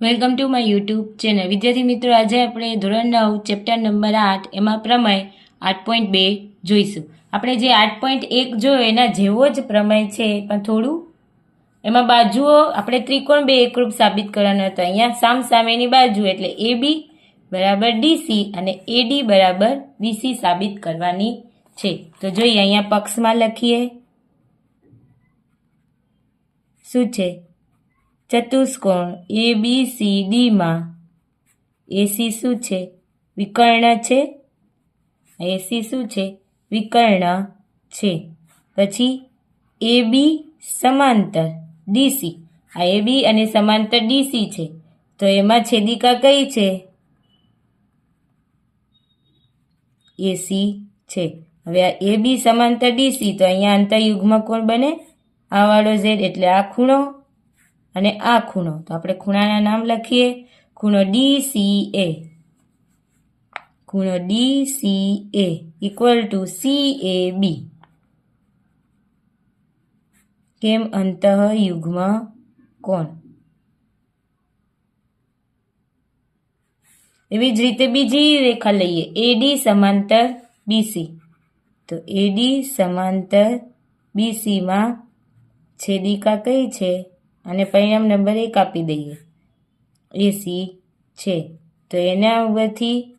Welcome to my YouTube channel વિદ્યાર્થી મિત્રો, આજે આપણે ધોરણ નવ ચેપ્ટર નંબર આઠ, એમાં પ્રમેય આઠ પોઈન્ટ બે જોઈશું. આપણે જે આઠ પોઈન્ટ એક જોયો, એના જેવો જ પ્રમેય છે, પણ થોડું. એમાં બાજુઓ આપણે ત્રિકોણ બે એકરૂપ સાબિત કરવાનો હતો. અહીંયા સામ સામેની બાજુ એટલે એ બી બરાબર ડીસી અને એડી બરાબર બીસી સાબિત કરવાની છે. તો જોઈએ અહીંયા પક્ષમાં લખીએ. શું છે? ચતુષ્કોણ એ બી સી ડીમાં એસી શું છે? વિકર્ણ છે? એસી શું છે? વિકર્ણ છે. પછી એ બી સમાંતર ડીસી આ એ બી અને સમાંતર ડીસી છે. તો એમાં છેદિકા કઈ છે? એસી છે. હવે આ એ બી સમાંતર ડીસી તો અહીંયા અંતરયુગમાં કોણ બને. આ વાળો ઝેડ એટલે આ ખૂણો. અને આ ખૂણો. તો આપણે ખૂણાના નામ લખીએ. ખૂણો ડી સી એ ખૂણો D C A equal to C A B કેમ અંતઃયુગ્મ કોણ? એવી જ રીતે બીજી રેખા લઈએ. એડી સમાંતર બીસી તો એડી સમાંતર બીસીમાં છેદિકા કઈ છે? અને પરિણામ નંબર એક આપી દઈએ. એસી છે. તો એના ઉપરથી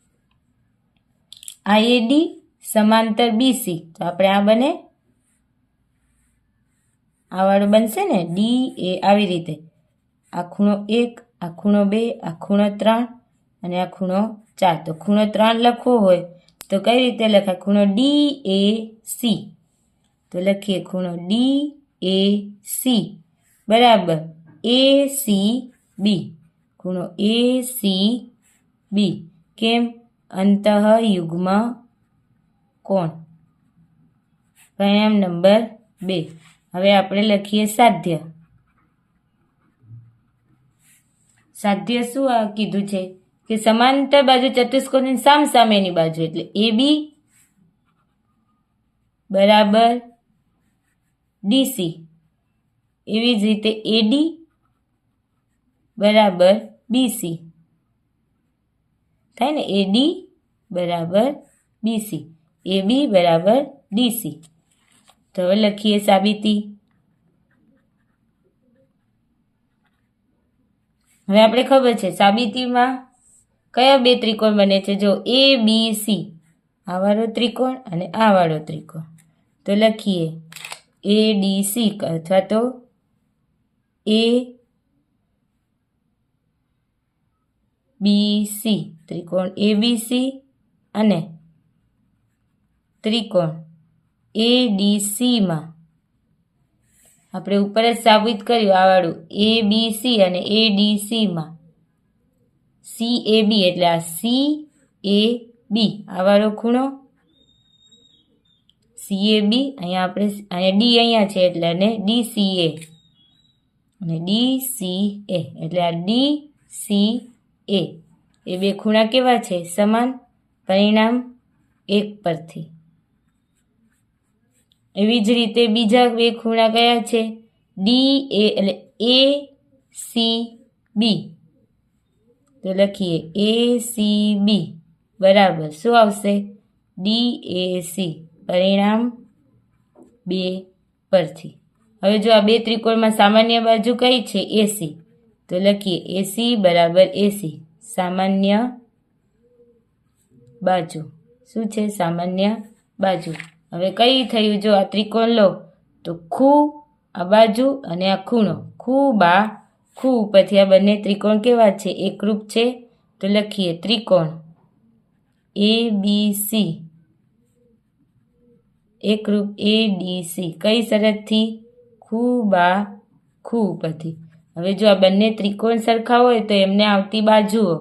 આઈએડી સમાંતર બીસી તો આપણે આ બને. આ વાળું બનશે ને? ડી, એ આવી રીતે. આ ખૂણો એક, આ ખૂણો બે, આ ખૂણો ત્રણ અને આ ખૂણો ચાર. તો ખૂણો ત્રણ લખવો હોય તો કઈ રીતે લખાય? ખૂણો ડી એ સી તો લખીએ, ખૂણો ડી એ સી બરાબર. એ સી બી ખૂણો એ સી બી કેમ? અંતઃયુગ્મ કોણ? પરિણામ નંબર બે. હવે આપણે લખીએ સાધ્ય. સાધ્ય શું આ કીધું છે? કે સમાંતર બાજુ ચતુષ્કોણની સામ સામેની બાજુ, એટલે એ બી બરાબર. ડીસી એવી જ રીતે એડી બરાબર બીસી થાય ને? એડી બરાબર બીસી એ બી બરાબર ડીસી તો હવે લખીએ સાબિતી. હવે આપણે ખબર છે, સાબિતીમાં કયા બે ત્રિકોણ બને છે? જો એ બી સી આ ત્રિકોણ અને આ વાળો ત્રિકોણ. તો લખીએ એ ડી સી અથવા તો એ બી સી ત્રિકોણ એ બી સી અને ત્રિકોણ એ ડી સીમાં આપણે ઉપર જ સાબિત કર્યું આવાળું એ બી સી અને એ ડી સીમાં સી એ બી એટલે આ સી એ બી આવાળો ખૂણો સી એ બી અહીંયા આપણે, અહીંયા ડી અહીંયા છે એટલે અને ડી સી એ અને ડી સી એ એટલે આ ડી સી એ એ બે ખૂણા કેવા છે? સમાન પરિણામ એક પરથી. એવી જ રીતે બીજા બે ખૂણા કયા છે? ડી એ એટલે એ સી બી તો લખીએ એ સી બી બરાબર. શું આવશે? ડી એ સી પરિણામ બે પરથી. હવે જો આ બે ત્રિકોણમાં સામાન્ય બાજુ કઈ છે? એસી તો લખીએ એસી બરાબર એસી સામાન્ય બાજુ. શું છે? સામાન્ય બાજુ. હવે કઈ થયું? જો આ ત્રિકોણ લો, તો ખૂ આ બાજુ અને આ ખૂણો. ખૂ બા, ખૂ પછી આ બંને ત્રિકોણ કેવા છે? એકરૂપ છે. તો લખીએ, ત્રિકોણ એ બી સી એકરૂપ એ ડી સી કઈ શરતથી? ખૂ બા ખૂ પરથી હવે જો આ બંને ત્રિકોણ સરખા હોય તો એમને આવતી બાજુઓ.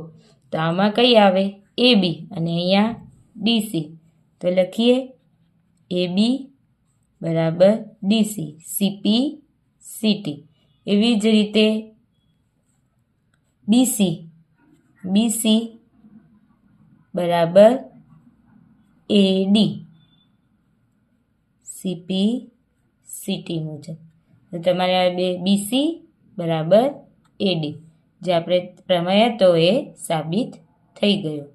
તો આમાં કઈ આવે? એ બી અને અહીંયા ડીસી તો લખીએ એ બી બરાબર ડીસી સીપી સીટી એવી જ રીતે બીસી બીસી બરાબર એડી સીપી સીટી મુજબ. તો તમારે બે બીસી બરાબર એડી જે આપણે પ્રમેય હતો એ સાબિત થઈ ગયો.